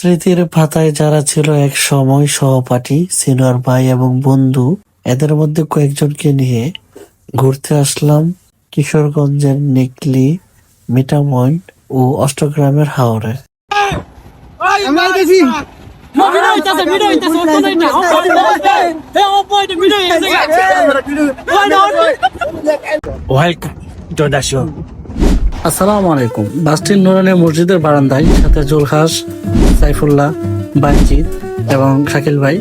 স্মৃতির পাতায় যারা ছিল এক সময় সহপাঠী, সিনিয়র ভাই এবং বন্ধু, এদের মধ্যে কয়েকজনকে নিয়ে ঘুরতে আসলাম কিশোরগঞ্জের নিকলি মিটামইন ও অষ্টগ্রামের হাওরে। ওয়েলকাম আসসালামু আলাইকুম। বাস্টিন নুরানি মসজিদের বারান্দায় সাথে জুলহাস সাইফুল্লাহ বাঞ্জিত এবং শাকিল ভাই,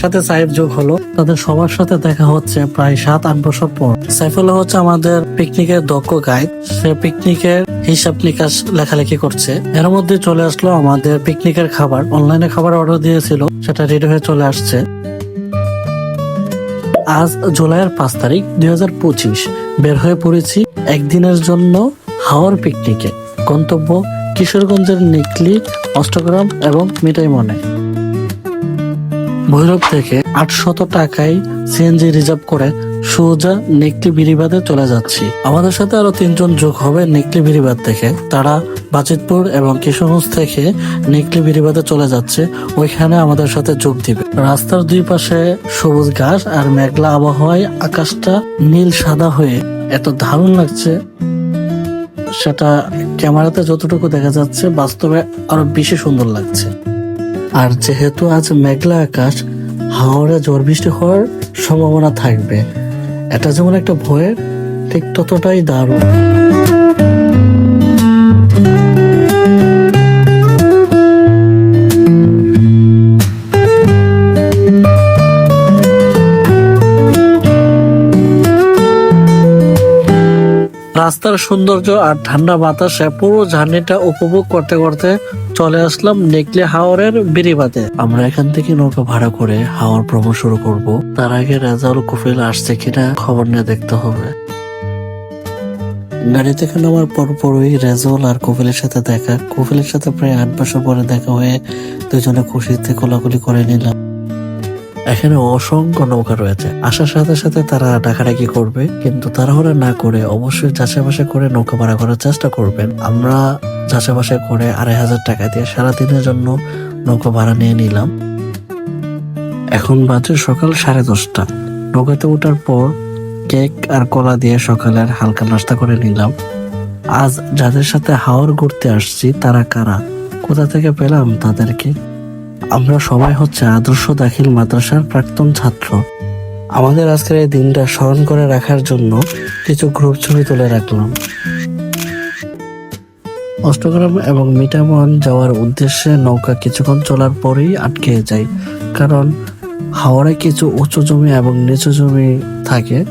সাথে সাহেব যোগ হলো। তাদের সবার সাথে দেখা হচ্ছে প্রায় সাত, আট বছর পর। সাইফুল্লাহ হচ্ছে আমাদের পিকনিকের দক্ষ গাইড। সে পিকনিকের হিসাব নিকাশ লেখালেখি করছে। এর মধ্যে চলে আসলো আমাদের পিকনিকের খাবার। অনলাইনে খাবার অর্ডার দিয়েছিল, সেটা রেডি হয়ে চলে আসছে। আজ জুলাইয়ের পাঁচ তারিখ, দুই হাজার পঁচিশ। বের হয়ে পড়েছি একদিনের জন্য হাওয়ার পিকনিকে। গন্তব্য কিশোরগঞ্জের নিকলি, অষ্টগ্রাম এবং মিটাইমনে। ভৈরব থেকে আটশত টাকায় সিএনজি রিজার্ভ করে সোজা নেকলি বিরিবাদে চলে যাচ্ছি। আমাদের সাথে আরও তিনজন যোগ হবে নেকলি বিরিবাদ থেকে। তারা বাজিতপুর এবং কিশোরগঞ্জ থেকে নেকলি বিড়িবাদে চলে যাচ্ছে। ওইখানে আমাদের সাথে যোগ দিবে। রাস্তার দুই পাশে সবুজ ঘাস আর মেঘলা আবহাওয়ায় আকাশটা নীল সাদা হয়ে এত দারুণ লাগছে। সেটা ক্যামেরাতে যতটুকু দেখা যাচ্ছে, বাস্তবে আরও বেশি সুন্দর লাগছে। আর যেহেতু আজ মেঘলা আকাশ হাওড়ে ঝড় বৃষ্টি হওয়ার সম্ভাবনা থাকবে। এটা যেমন একটা ভয়ের, ঠিক ততটাই দারুণ। রাস্তার সৌন্দর্য আর ঠান্ডা বাতাসে পুরো জার্নিটা উপভোগ করতে করতে চলে আসলাম নেকলে হাওরের বেরিবাতে আমরা এখান থেকে নৌকা ভাড়া করে হাওয়ার ভ্রমণ শুরু করব। তার আগে রেজাউল কুফিল আসছে কিনা খবর নিয়ে দেখতে হবে। গাড়ি থেকে নামার পর পরই রেজাউল আর কপিলের সাথে দেখা। কপিলের সাথে প্রায় আট বছর পরে দেখা হয়ে দুজনে খুশিতে কোলাকুলি করে নিলাম। এখানে অসংখ্য নৌকা রয়েছে। আসার সাথে সাথে তারা ডাকাডাকি করবে, কিন্তু তাড়াহুড়া না করে অবশ্যই যাচাই করে নৌকা ভাড়া করার চেষ্টা করবেন। আমরা যাচাই করে আড়াই হাজার টাকা দিয়ে সারাদিনের জন্য নৌকা ভাড়া নিয়ে নিলাম। এখন বাজে সকাল সাড়ে দশটা। নৌকাতে ওঠার পর কেক আর কলা দিয়ে সকালের হালকা নাস্তা করে নিলাম। আজ যাদের সাথে হাওর ঘুরতে আসছি, তারা কারা? কোথা থেকে পেলাম তাদেরকে? আমরা সবাই হচ্ছে আদর্শ দাখিল মাদ্রাসার প্রাক্তন ছাত্র। আমাদের আজকের এই দিনটা স্মরণ করে রাখার জন্য কিছু গ্রুপ ছবি তুলে রাখলাম। অষ্টগ্রাম এবং মিটামন যাওয়ার উদ্দেশ্যে নৌকা কিছুক্ষণ চলার পরেই আটকে যায়। কারণ হাওড়ে কিছু উঁচু জমি এবং নিচু জমি থাকে।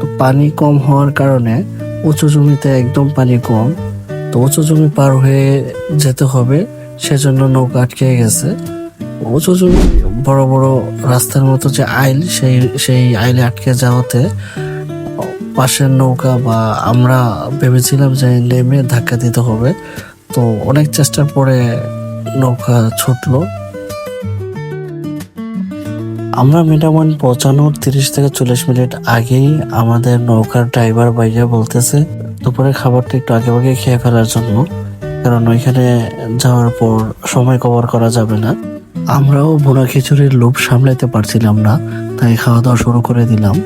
তো পানি কম হওয়ার কারণে উঁচু জমিতে একদম পানি কম। তো উঁচু জমি পার হয়ে যেতে হবে। সেজন্য নৌকা আটকে গেছে। উঁচু বড় বড় রাস্তার মতো যে আইল, সেই সেই আইলে আটকে যাওয়াতে পাশের নৌকা বা আমরা ভেবেছিলাম যে নেমে ধাক্কা দিতে হবে। তো অনেক চেষ্টার পরে নৌকা ছুটলো। আমরা মিটামন পৌঁছানোর তিরিশ থেকে চল্লিশ মিনিট আগেই আমাদের নৌকার ড্রাইভার ভাইয়া বলতেছে দুপুরে খাবারটা একটু আগে আগে খেয়ে ফেলার জন্য। কারণ ওইখানে যাওয়ার পর সময় কভার করা যাবে না। আমরাও বোনা খিচুড়ির লোভ সামলাতে পারছিলাম না, তাই খাওয়া দাওয়া শুরু করে দিলাম।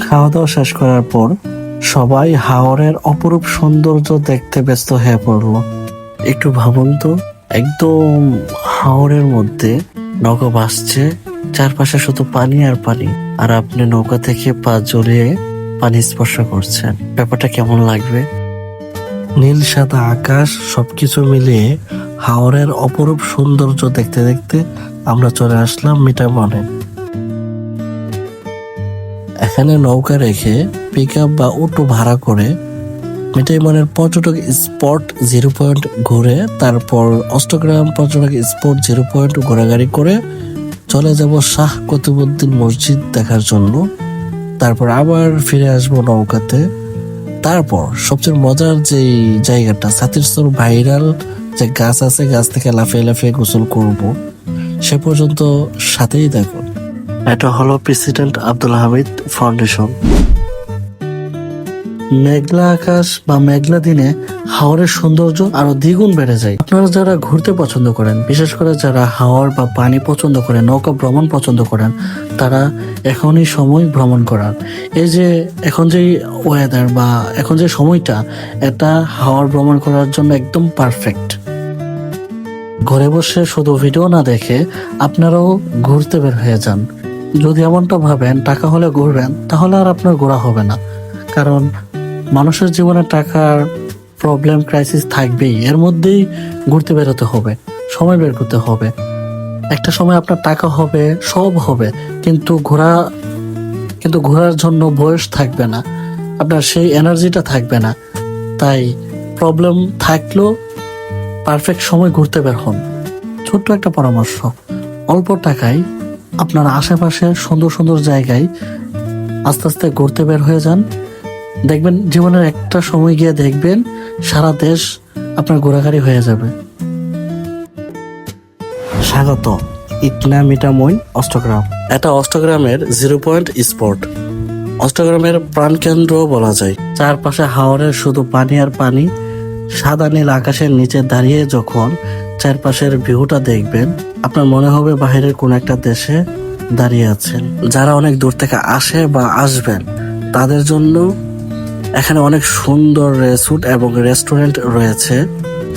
খাওয়া দাওয়া শেষ করার পর সবাই হাওরের অপরূপ সৌন্দর্য দেখতে ব্যস্ত হয়ে পড়ল। একটু ভাবুন তো, একদম হাওরের মধ্যে নৌকা ভাসছে, চারপাশে শুধু পানি আর পানি, আর আপনি নৌকা থেকে পা জড়িয়ে পানি স্পর্শ করছেন। ব্যাপারটা কেমন লাগবে? নীল সাদা আকাশ সবকিছু মিলিয়ে হাওরের অপরূপ সৌন্দর্য দেখতে দেখতে আমরা চলে আসলাম মিটামনে। এখানে নৌকা রেখে পিক বা অটো ভাড়া করে মিটাইমনের পর্যটক স্পট জিরো পয়েন্ট ঘুরে, তারপর অষ্টগ্রাম পর্যটক স্পট জিরো পয়েন্ট ঘোরাঘুরি করে চলে যাব শাহ কতুবুদ্দিন মসজিদ দেখার জন্য। তারপর আবার ফিরে আসব নৌকাতে। তারপর সবচেয়ে মজার যে জায়গাটা সাতিরস্তর ভাইরাল যে গাছ আছে, গাছ থেকে লাফিয়ে লাফিয়ে গোসল করব, সে পর্যন্ত সাথেই দেখুন এটা হলো প্রেসিডেন্ট আব্দুল হামিদ ফাউন্ডেশন। মেঘলা আকাশ বা মেঘলা দিনে হাওরের সৌন্দর্য আরও দ্বিগুণ বেড়ে যায়। আপনারা যারা ঘুরতে পছন্দ করেন, বিশেষ করে যারা হাওর বা পানি পছন্দ করেন, নৌকা ভ্রমণ পছন্দ করেন, তারা এখনই সময় ভ্রমণ করার। এই যে এখন যে ওয়েদার বা এখন যে সময়টা, এটা হাওয়ার ভ্রমণ করার জন্য একদম পারফেক্ট ঘরে বসে শুধু ভিডিও না দেখে আপনারাও ঘুরতে বের হয়ে যান। যদি এমনটা ভাবেন, টাকা হলে ঘুরবেন, তাহলে আর আপনার ঘোরা হবে না। কারণ মানুষের জীবনে টাকার প্রবলেম ক্রাইসিস থাকবেই। এর মধ্যেই ঘুরতে বেরোতে হবে, সময় বের করতে হবে। একটা সময় আপনার টাকা হবে, সব হবে, কিন্তু ঘোরা, কিন্তু ঘোরার জন্য বয়স থাকবে না। আপনার সেই এনার্জিটা থাকবে না। তাই প্রবলেম থাকলেও পারফেক্ট সময় ঘুরতে বের হন। ছোট্ট একটা পরামর্শ, অল্প টাকায় আপনার আশেপাশে সুন্দর সুন্দর জায়গায় আস্তে আস্তে ঘুরতে বের হয়ে যান। দেখবেন জীবনের একটা সময় গিয়ে দেখবেন সারা দেশ আপনার ঘোরাঘুরি হয়ে যাবে। স্বাগত ইটনা মিটামইন অষ্টগ্রাম। এটা অষ্টগ্রামের জিরো পয়েন্ট স্পট। অষ্টগ্রামের প্রাণকেন্দ্র বলা যায়। চারপাশে হাওরের শুধু পানি আর পানি সাদা নীল আকাশের নিচে দাঁড়িয়ে যখন চারপাশের ভিউটা দেখবেন আপনার মনে হবে বাইরের কোন একটা দেশে দাঁড়িয়ে আছেন। যারা অনেক দূর থেকে আসে বা আসবেন তাদের জন্য এখানে অনেক সুন্দর রেস্টুরেন্ট এবং রেস্টুরেন্ট রয়েছে।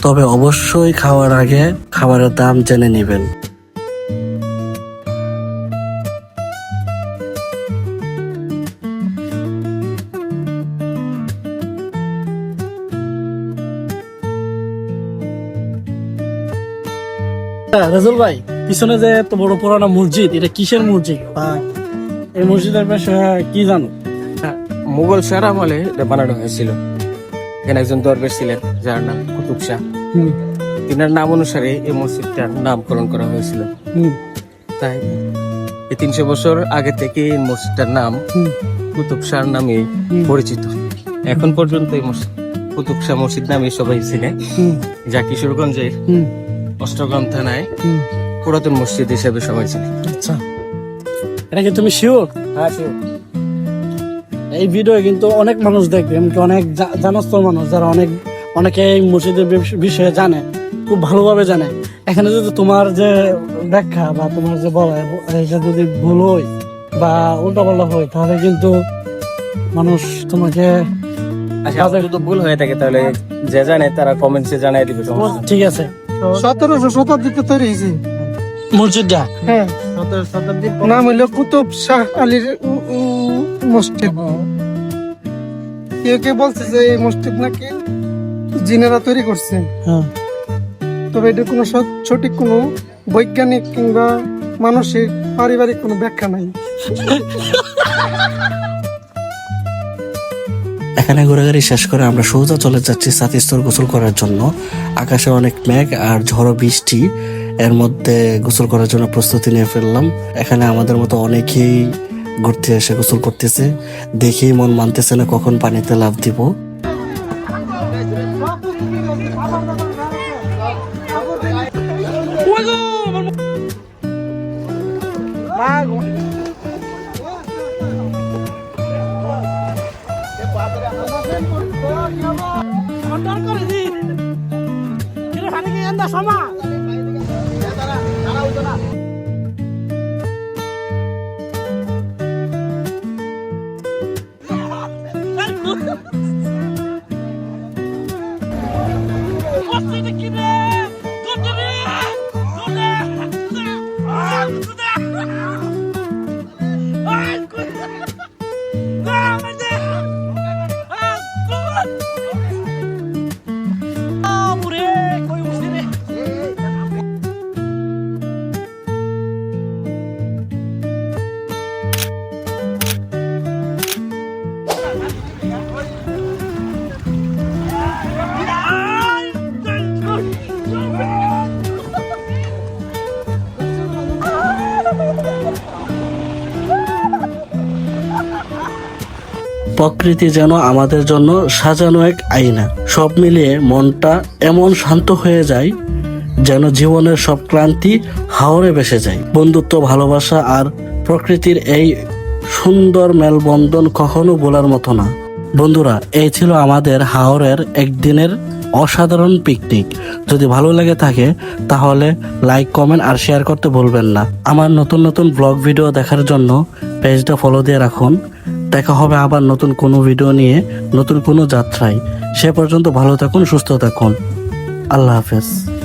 তবে অবশ্যই খাওয়ার আগে খাবারের দাম জেনে নেবেন। রাজুল ভাই, পিছনে যে এত বড় পুরানো মসজিদ, এটা কিসের মসজিদ? এই মসজিদের বিষয়ে কি জানো? মুঘল শাহ আমলে এটা বানানো হয়েছিল। এখানে একজন দরবেশ ছিলেন যার নাম কুতুব শাহ। তিনার নাম অনুসারে এই মসজিদটার নামকরণ করা হয়েছিল। তাই এই তিনশো বছর আগে থেকে এই মসজিদটার নাম কুতুব শাহ নামে পরিচিত। এখন পর্যন্ত এই মসজিদ কুতুব শাহ মসজিদ নামে সবাই ছিলেন যা কিশোরগঞ্জের অষ্টগ্রাম থানায়। পুরাতন মসজিদ হিসেবে সবাই ছিলেন আচ্ছা। এটা কি তুমি শিওর হ্যাঁ এই ভিডিও কিন্তু অনেক মানুষ দেখবে এমনকি অনেক জানাস্তর মানুষ যারা অনেক অনেকে এই মসজিদের বিষ- বিষয়ে জানে খুব ভালোভাবে জানে। এখানে যদি তোমার যে ব্যাখ্যা বা তোমার যে বলা এটা যদি ভুল হয় বা উল্টা পাল্টা হয় তাহলে কিন্তু মানুষ তোমাকে আচ্ছা যদি ভুল হয়ে থাকে তাহলে যে জানে তারা কমেন্টসে জানাই দিবে ঠিক আছে। সতেরোশো শতাব্দীতে তৈরি হয়েছে। মসজিদটা? হ্যাঁ। নাম হইল কুতুব শাহ আলীর মসজিদ। কেউ কেউ বলছে যে এই মসজিদ নাকি জিনেরা তৈরি করছে। হ্যাঁ। তবে এটা কোনো সঠিক কোনো বৈজ্ঞানিক কিংবা মানসিক পারিবারিক কোনো ব্যাখ্যা নাই। এখানে ঘোরাঘুরি শেষ করে আমরা সোজা চলে যাচ্ছি সাতিস্তর গোসল করার জন্য। আকাশে অনেক মেঘ আর ঝড়ো বৃষ্টি। এর মধ্যে গোসল করার জন্য প্রস্তুতি নিয়ে ফেললাম। এখানে আমাদের মতো অনেকেই ঘুরতে এসে গোসল করতেছে। দেখেই মন মানতেছে না কখন পানিতে লাভ দিব। কন্ট্রোল প্রকৃতি যেন আমাদের জন্য সাজানো এক আয়না। সব মিলিয়ে মনটা এমন শান্ত হয়ে যায় যেন জীবনের সব ক্লান্তি হাওরে ভেসে যায়। বন্ধুত্ব, ভালোবাসা আর প্রকৃতির এই সুন্দর মেলবন্ধন কখনো বলার মতো না। বন্ধুরা, এই ছিল আমাদের হাওরের একদিনের অসাধারণ পিকনিক। যদি ভালো লেগে থাকে, তাহলে লাইক, কমেন্ট আর শেয়ার করতে ভুলবেন না। আমার নতুন নতুন ব্লগ ভিডিও দেখার জন্য পেজটা ফলো দিয়ে রাখুন। দেখা হবে আবার নতুন কোনো ভিডিও নিয়ে, নতুন কোনো যাত্রায়। সে পর্যন্ত ভালো থাকুন, সুস্থ থাকুন। আল্লাহ হাফেজ।